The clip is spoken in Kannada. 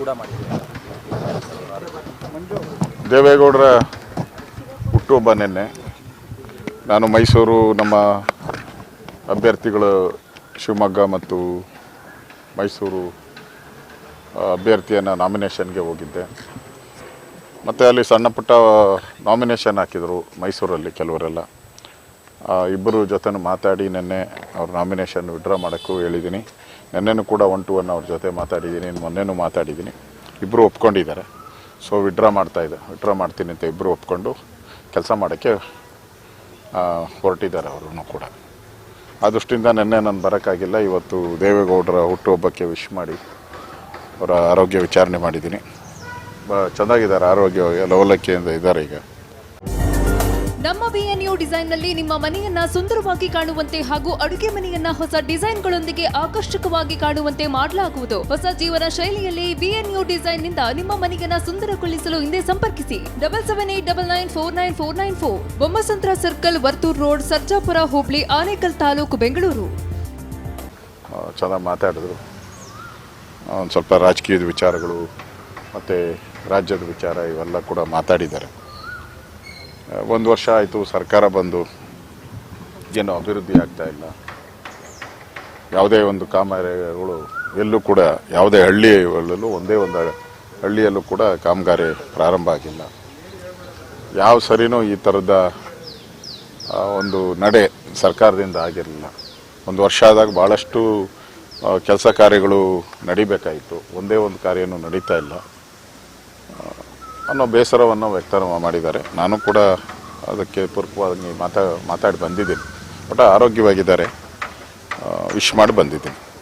ಕೂಡ ಮಾಡಿದ್ದೀವಿ ದೇವೇಗೌಡರ ಹುಟ್ಟುಹಬ್ಬ ನಿನ್ನೆ. ನಾನು ಮೈಸೂರು ನಮ್ಮ ಅಭ್ಯರ್ಥಿಗಳು ಶಿವಮೊಗ್ಗ ಮತ್ತು ಮೈಸೂರು ಅಭ್ಯರ್ಥಿಯನ್ನು ನಾಮಿನೇಷನ್ಗೆ ಹೋಗಿದ್ದೆ. ಮತ್ತು ಅಲ್ಲಿ ಸಣ್ಣ ಪುಟ್ಟ ನಾಮಿನೇಷನ್ ಹಾಕಿದರು ಮೈಸೂರಲ್ಲಿ ಕೆಲವರೆಲ್ಲ. ಇಬ್ಬರು ಜೊತೆ ಮಾತಾಡಿ ನಿನ್ನೆ ಅವ್ರ ನಾಮಿನೇಷನ್ ವಿಡ್ರಾ ಮಾಡೋಕ್ಕೂ ಹೇಳಿದ್ದೀನಿ. ನಿನ್ನೆನೂ ಕೂಡ ಒನ್ ಟು ಒನ್ ಅವ್ರ ಜೊತೆ ಮಾತಾಡಿದ್ದೀನಿ ಮೊನ್ನೆನೂ ಮಾತಾಡಿದ್ದೀನಿ. ಇಬ್ಬರು ಒಪ್ಕೊಂಡಿದ್ದಾರೆ. ಸೊ ವಿಡ್ರಾ ಮಾಡ್ತಾ ಇದೆ. ವಿಡ್ರಾ ಮಾಡ್ತೀನಿ ಅಂತ ಇಬ್ಬರು ಒಪ್ಕೊಂಡು ಕೆಲಸ ಮಾಡೋಕ್ಕೆ ಹೊರಟಿದ್ದಾರೆ ಅವರು ಕೂಡ. ಆ ದೃಷ್ಟಿಯಿಂದ ನಿನ್ನೆ ನಾನು ಬರೋಕ್ಕಾಗಿಲ್ಲ. ಇವತ್ತು ದೇವೇಗೌಡರ ಹುಟ್ಟುಹಬ್ಬಕ್ಕೆ ವಿಶ್ ಮಾಡಿ ಅವರ ಆರೋಗ್ಯ ವಿಚಾರಣೆ ಮಾಡಿದ್ದೀನಿ. ಬ ಚೆನ್ನಾಗಿದ್ದಾರೆ ಆರೋಗ್ಯ, ಲವಲಕ್ಕಿಯಿಂದ ಇದ್ದಾರೆ ಈಗ. ನಮ್ಮ ಬಿಎನ್ಯು ಡಿಸೈನ್ನಲ್ಲಿ ನಿಮ್ಮ ಮನೆಯನ್ನ ಸುಂದರವಾಗಿ ಕಾಣುವಂತೆ ಹಾಗೂ ಅಡುಗೆ ಮನೆಯನ್ನ ಹೊಸ ಡಿಸೈನ್ಗಳೊಂದಿಗೆ ಆಕರ್ಷಕವಾಗಿ ಕಾಣುವಂತೆ ಮಾಡಲಾಗುವುದು. ಹೊಸ ಜೀವನ ಶೈಲಿಯಲ್ಲಿ ಬಿಎನ್ಯು ಡಿಸೈನ್ನಿಂದ ನಿಮ್ಮ ಮನೆಯನ್ನ ಸುಂದರಗೊಳಿಸಲು ಹಿಂದೆ ಸಂಪರ್ಕಿಸಿ. Double seven eight double nine four nine four nine four. Bommasandra circle, Varthur road, Sarjapura, ಹೋಬಳಿ, ಆನೇಕಲ್ ತಾಲೂಕು, ಬೆಂಗಳೂರು. ಚೆನ್ನಾಗಿ ಮಾತಾಡಿದ್ರು. ಒಂದು ಸ್ವಲ್ಪ ರಾಜಕೀಯದ ವಿಚಾರಗಳು, ಮತ್ತು ರಾಜ್ಯದ ವಿಚಾರ ಇವೆಲ್ಲ ಕೂಡ ಮಾತಾಡಿದ್ದಾರೆ. ಒಂದು ವರ್ಷ ಆಯಿತು, ಸರ್ಕಾರ ಬಂದು ಏನು ಅಭಿವೃದ್ಧಿ ಆಗ್ತಾ ಇಲ್ಲ. ಯಾವುದೇ ಒಂದು ಕಾಮಗಾರಿಗಳು ಎಲ್ಲೂ ಕೂಡ, ಯಾವುದೇ ಹಳ್ಳಿಗಳಲ್ಲೂ ಒಂದೇ ಒಂದು ಹಳ್ಳಿಯಲ್ಲೂ ಕೂಡ ಕಾಮಗಾರಿ ಪ್ರಾರಂಭ ಆಗಿಲ್ಲ. ಯಾವ ಸರಿನೂ ಈ ಥರದ ಒಂದು ನಡೆ ಸರ್ಕಾರದಿಂದ ಆಗಿರಲಿಲ್ಲ. ಒಂದು ವರ್ಷ ಆದಾಗ ಭಾಳಷ್ಟು ಕೆಲಸ ಕಾರ್ಯಗಳು ನಡಿಬೇಕಾಯಿತು. ಒಂದೇ ಒಂದು ಕಾರ್ಯನೂ ನಡೀತಾ ಇಲ್ಲ. ಅನ್ನೋ ಬೇಸರವನ್ನು ವ್ಯಕ್ತ ಮಾಡಿದ್ದಾರೆ. ನಾನು ಕೂಡ ಅದಕ್ಕೆ ಪೂರಕವಾಗಿ ಮಾತಾ, ಮಾತಾಡಿ ಬಂದಿದ್ದೀನಿ. ಬಟ್ ಆರೋಗ್ಯವಾಗಿದ್ದಾರೆ. ವಿಶ್ ಮಾಡಿ ಬಂದಿದ್ದೀನಿ.